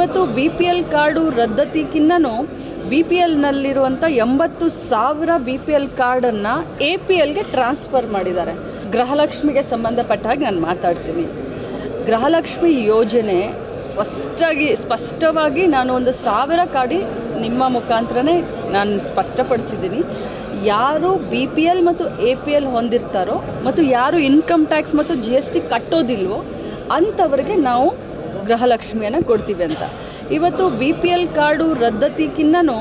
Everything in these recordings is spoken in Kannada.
ಇವತ್ತು ಬಿ ಪಿ ಎಲ್ ಕಾರ್ಡು ರದ್ದತಿಗಿನ್ನೂ ಬಿ ಪಿ ಎಲ್ನಲ್ಲಿರುವಂಥ ಎಂಬತ್ತು ಸಾವಿರ ಬಿ ಪಿ ಎಲ್ ಕಾರ್ಡನ್ನು ಎ ಪಿ ಎಲ್ಗೆ ಟ್ರಾನ್ಸ್ಫರ್ ಮಾಡಿದ್ದಾರೆ. ಗೃಹಲಕ್ಷ್ಮಿಗೆ ಸಂಬಂಧಪಟ್ಟ ಹಾಗೆ ನಾನು ಮಾತಾಡ್ತೀನಿ. ಗೃಹಲಕ್ಷ್ಮಿ ಯೋಜನೆ ಫಸ್ಟಾಗಿ, ಸ್ಪಷ್ಟವಾಗಿ ನಾನು ಒಂದು ಸಾವಿರ ಕಾಡಿ ನಿಮ್ಮ ಮುಖಾಂತರನೇ ನಾನು ಸ್ಪಷ್ಟಪಡಿಸಿದ್ದೀನಿ. ಯಾರು ಬಿ ಪಿ ಎಲ್ ಮತ್ತು ಎ ಪಿ ಎಲ್ ಹೊಂದಿರ್ತಾರೋ ಮತ್ತು ಯಾರು ಇನ್ಕಮ್ ಟ್ಯಾಕ್ಸ್ ಮತ್ತು ಜಿ ಎಸ್ ಟಿ ಕಟ್ಟೋದಿಲ್ವೋ ಅಂಥವ್ರಿಗೆ ನಾವು ಗೃಹಲಕ್ಷ್ಮಿಯನ್ನು ಕೊಡ್ತೀವಿ ಅಂತ. ಇವತ್ತು ಬಿ ಪಿ ಎಲ್ ಕಾರ್ಡು ರದ್ದತಿಗಿನ್ನೂ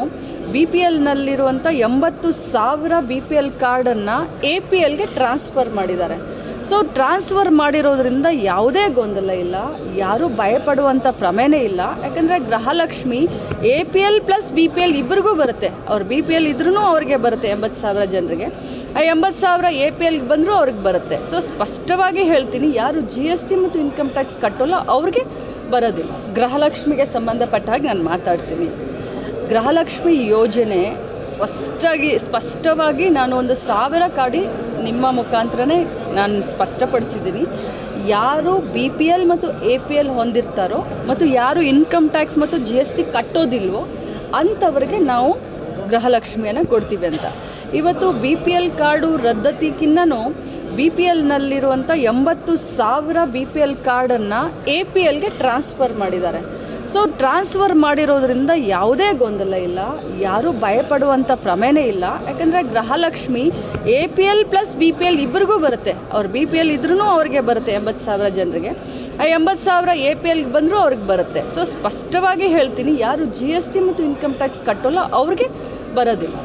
ಬಿ ಪಿ ಎಲ್ನಲ್ಲಿರುವಂಥ ಎಂಬತ್ತು ಸಾವಿರ ಬಿ ಪಿ ಎಲ್ ಕಾರ್ಡನ್ನು ಎ ಪಿ ಎಲ್ಗೆ ಟ್ರಾನ್ಸ್ಫರ್ ಮಾಡಿದ್ದಾರೆ. ಸೊ ಟ್ರಾನ್ಸ್ಫರ್ ಮಾಡಿರೋದ್ರಿಂದ ಯಾವುದೇ ಗೊಂದಲ ಇಲ್ಲ. ಯಾರೂ ಭಯಪಡುವಂಥ ಪ್ರಮೇನೇ ಇಲ್ಲ. ಯಾಕಂದರೆ Gruhalakshmi A P L plus B P L ಇಬ್ಬರಿಗೂ ಬರುತ್ತೆ. ಅವ್ರು ಬಿ ಪಿ ಎಲ್ ಇದ್ರೂ ಅವ್ರಿಗೆ ಬರುತ್ತೆ ಎಂಬತ್ತು ಸಾವಿರ ಜನರಿಗೆ. ಆ ಎಂಬತ್ತು ಸಾವಿರ ಎ ಪಿ ಎಲ್ಗೆ ಬಂದರೂ ಅವ್ರಿಗೆ ಬರುತ್ತೆ. ಸೊ ಸ್ಪಷ್ಟವಾಗಿ ಹೇಳ್ತೀನಿ, ಯಾರು ಜಿ ಎಸ್ ಟಿ ಮತ್ತು ಇನ್ಕಮ್ ಟ್ಯಾಕ್ಸ್ ಕಟ್ಟೋಲ್ಲ ಅವ್ರಿಗೆ ಬರೋದಿಲ್ಲ. ಗೃಹಲಕ್ಷ್ಮಿಗೆ ಸಂಬಂಧಪಟ್ಟ ಹಾಗೆ ನಾನು ಮಾತಾಡ್ತೀನಿ. ಗೃಹಲಕ್ಷ್ಮಿ ಯೋಜನೆ ಸ್ಪಷ್ಟಾಗಿ ಸ್ಪಷ್ಟವಾಗಿ ನಾನು ಒಂದು ಸಾವಿರ ಕಾಡಿ ನಿಮ್ಮ ಮುಖಾಂತರನೇ ನಾನು ಸ್ಪಷ್ಟಪಡಿಸಿದ್ದೀನಿ. ಯಾರು ಬಿ ಪಿ ಎಲ್ ಮತ್ತು ಎ ಪಿ ಎಲ್ ಹೊಂದಿರ್ತಾರೋ ಮತ್ತು ಯಾರು ಇನ್ಕಮ್ ಟ್ಯಾಕ್ಸ್ ಮತ್ತು ಜಿ ಎಸ್ ಟಿ ಕಟ್ಟೋದಿಲ್ವೋ ಅಂಥವ್ರಿಗೆ ನಾವು ಗೃಹಲಕ್ಷ್ಮಿಯನ್ನು ಕೊಡ್ತೀವಿ ಅಂತ. ಇವತ್ತು ಬಿ ಪಿ ಎಲ್ ಕಾರ್ಡು ರದ್ದತಿಗಿನ್ನೂ ಬಿ ಪಿ ಎಲ್ನಲ್ಲಿರುವಂಥ ಎಂಬತ್ತು ಸಾವಿರ ಬಿ ಪಿ ಎಲ್ ಕಾರ್ಡನ್ನು ಎ ಪಿ ಎಲ್ಗೆ ಟ್ರಾನ್ಸ್ಫರ್ ಮಾಡಿದ್ದಾರೆ. ಸೊ ಟ್ರಾನ್ಸ್ಫರ್ ಮಾಡಿರೋದ್ರಿಂದ ಯಾವುದೇ ಗೊಂದಲ ಇಲ್ಲ. ಯಾರೂ ಭಯಪಡುವಂಥ ಪ್ರಮೇನೇ ಇಲ್ಲ. ಯಾಕಂದರೆ Gruhalakshmi A P L plus B P L ಇಬ್ಬರಿಗೂ ಬರುತ್ತೆ. ಅವ್ರು ಬಿ ಪಿ ಎಲ್ ಇದ್ರೂ ಅವ್ರಿಗೆ ಬರುತ್ತೆ ಎಂಬತ್ತು ಸಾವಿರ ಜನರಿಗೆ. ಆ ಎಂಬತ್ತು ಸಾವಿರ ಎ ಪಿ ಎಲ್ಗೆ ಬಂದರೂ ಅವ್ರಿಗೆ ಬರುತ್ತೆ. ಸೊ ಸ್ಪಷ್ಟವಾಗಿ ಹೇಳ್ತೀನಿ, ಯಾರು ಜಿ ಎಸ್ ಟಿ ಮತ್ತು ಇನ್ಕಮ್ ಟ್ಯಾಕ್ಸ್ ಕಟ್ಟೋಲ್ಲ ಅವ್ರಿಗೆ ಬರೋದಿಲ್ಲ.